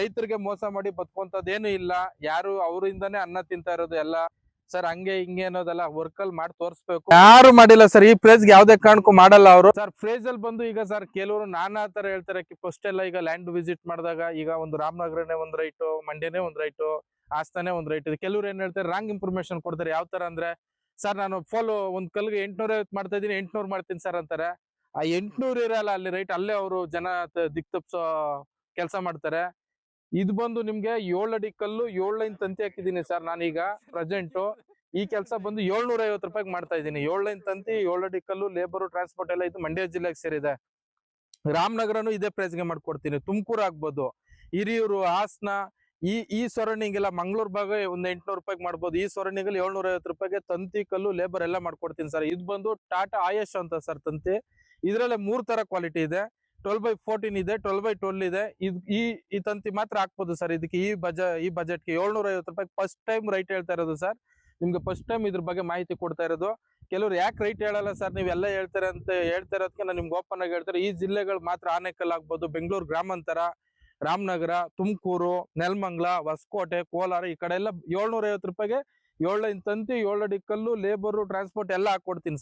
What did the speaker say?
ರೈತರಿಗೆ ಮೋಸ ಮಾಡಿ ಬದುಕುವಂತದ್ದೇನು ಇಲ್ಲ. ಯಾರು ಅವರಿಂದಾನೇ ಅನ್ನ ತಿಂತಾ ಇರೋದು ಎಲ್ಲ. ಸರ್ ಹಂಗೆ ಹಿಂಗೆ ಅನ್ನೋದೆಲ್ಲ ವರ್ಕಲ್ ಮಾಡಿ ತೋರಿಸ್ಬೇಕು. ಯಾರು ಮಾಡಿಲ್ಲ ಸರ್ ಈ ಪ್ರೈಸ್ ಯಾವ್ದೇ ಕಾರಣಕ್ಕೂ ಮಾಡಲ್ಲ ಅವರು. ಸರ್ ಫ್ರೇಜ್ ಅಲ್ಲಿ ಬಂದು ಈಗ ಸರ್ ಕೆಲವರು ನಾನಾ ತರ ಹೇಳ್ತಾರೆ. ಫಸ್ಟ್ ಎಲ್ಲ ಈಗ ಲ್ಯಾಂಡ್ ವಿಸಿಟ್ ಮಾಡಿದಾಗ ಈಗ ಒಂದು ರಾಮನಗರನೇ ಒಂದ್ ರೈಟು ಮಂಡ್ಯನೇ ಒಂದ್ ರೈಟು ಆಸ್ತಾನೆ ಒಂದ್ ರೈಟ್ ಇದೆ ಕೆಲವ್ರು ಏನ್ ಹೇಳ್ತಾರೆ ರಾಂಗ್ ಇನ್ಫಾರ್ಮೇಶನ್ ಕೊಡ್ತಾರೆ. ಯಾವ ತರ ಅಂದ್ರೆ ಸರ್ ನಾನು ಫಾಲೋ ಒಂದ್ ಕಲ್ಗೆ ಎಂಟ್ನೂರ ಐವತ್ತು ಮಾಡ್ತಾ ಇದೀನಿ ಎಂಟ್ನೂರ್ ಮಾಡ್ತೀನಿ ಸರ್ ಅಂತಾರೆ. ಆ ಎಂಟ್ನೂರ್ ಇರಲ್ಲ ಅಲ್ಲಿ ರೈಟ್ ಅಲ್ಲೇ ಅವರು ಜನ ದಿಕ್ಕ ದಿಕ್ ತಪ್ಸೋ ಕೆಲಸ ಮಾಡ್ತಾರೆ. ಇದು ಬಂದು ನಿಮ್ಗೆ ಏಳು ಅಡಿ ಕಲ್ಲು, ಏಳು ಲೈನ್ ತಂತಿ ಹಾಕಿದ್ದೀನಿ ಸರ್ ನಾನೀಗ ಪ್ರೆಸೆಂಟ್ ಈ ಕೆಲಸ ಬಂದು ಏಳ್ನೂರ ಐವತ್ತು ರೂಪಾಯಿಗೆ ಮಾಡ್ತಾ ಇದ್ದೀನಿ. ಏಳು ಲೈನ್ ತಂತಿ, ಏಳು ಅಡಿ ಕಲ್ಲು ಲೇಬರ್ ಟ್ರಾನ್ಸ್ಪೋರ್ಟ್ ಎಲ್ಲ ಇದು ಮಂಡ್ಯ ಜಿಲ್ಲೆಗೆ ಸೇರಿದೆ. ರಾಮನಗರನು ಇದೇ ಪ್ರೈಸ್ಗೆ ಮಾಡ್ಕೊಡ್ತೀನಿ. ತುಮಕೂರು ಆಗ್ಬೋದು, ಹಿರಿಯೂರು, ಹಾಸನ, ಈ ಈ ಸೊರಣಿಂಗ್ ಎಲ್ಲ ಮಂಗಳೂರು ಭಾಗ ಒಂದ್ ಎಂಟ್ನೂರು ರೂಪಾಯಿಗೆ ಮಾಡ್ಬೋದು. ಈ ಸೊರಣಿಗಲ್ಲಿ ಏಳ್ನೂರ ಐವತ್ತು ರೂಪಾಯಿಗೆ ತಂತಿ, ಕಲ್ಲು ಲೇಬರ್ ಎಲ್ಲ ಮಾಡ್ಕೊಡ್ತೀನಿ ಸರ್. ಇದು ಬಂದು ಟಾಟಾ ಆಯಶ್ ಅಂತ ಸರ್ ತಂತಿ. ಇದರಲ್ಲೇ ಮೂರ್ ತರ ಕ್ವಾಲಿಟಿ ಇದೆ. ಟ್ವೆಲ್ ಬೈ ಫೋರ್ಟೀನ್ ಇದೆ ಟ್ವೆಲ್ ಬೈ ಟ್ವೆಲ್ ಇದೆ. ಈ ಈ ತಂತಿ ಮಾತ್ರ ಹಾಕ್ಬೋದು ಸರ್ ಇದಕ್ಕೆ ಈ ಬಜ ಈ ಬಜೆಟ್ಗೆ ಏಳ್ನೂರ ಐವತ್ತು ರೂಪಾಯಿ ಫಸ್ಟ್ ಟೈಮ್ ರೈಟ್ ಹೇಳ್ತಾ ಇರೋದು ಸರ್ ನಿಮ್ಗೆ ಫಸ್ಟ್ ಟೈಮ್ ಇದ್ರ ಬಗ್ಗೆ ಮಾಹಿತಿ ಕೊಡ್ತಾ ಇರೋದು. ಕೆಲವ್ರು ಯಾಕೆ ರೈಟ್ ಹೇಳಲ್ಲ ಸರ್ ನೀವೆಲ್ಲ ಹೇಳ್ತಾರೆ ಅಂತ ಹೇಳ್ತಾ ಇರೋದಕ್ಕೆ ನಾನು ನಿಮ್ಗೆ ಓಪನ್ ಆಗಿ ಹೇಳ್ತಾರೆ. ಈ ಜಿಲ್ಲೆಗಳು ಮಾತ್ರ ಆನೆಕಲ್ ಆಗ್ಬೋದು. ಬೆಂಗಳೂರು ಗ್ರಾಮಾಂತರ, ರಾಮನಗರ, ತುಮಕೂರು, ನೆಲಮಂಗ್ಲ, ಹೊಸಕೋಟೆ, ಕೋಲಾರ ಈ ಕಡೆ ಎಲ್ಲ ಏಳ್ನೂರ ಐವತ್ತು ರೂಪಾಯಿಗೆ ಏಳು ತಂತಿ, ಏಳು ಕಲ್ಲು ಲೇಬರು ಟ್ರಾನ್ಸ್ಪೋರ್ಟ್ ಎಲ್ಲ ಹಾಕೊಡ್ತೀನಿ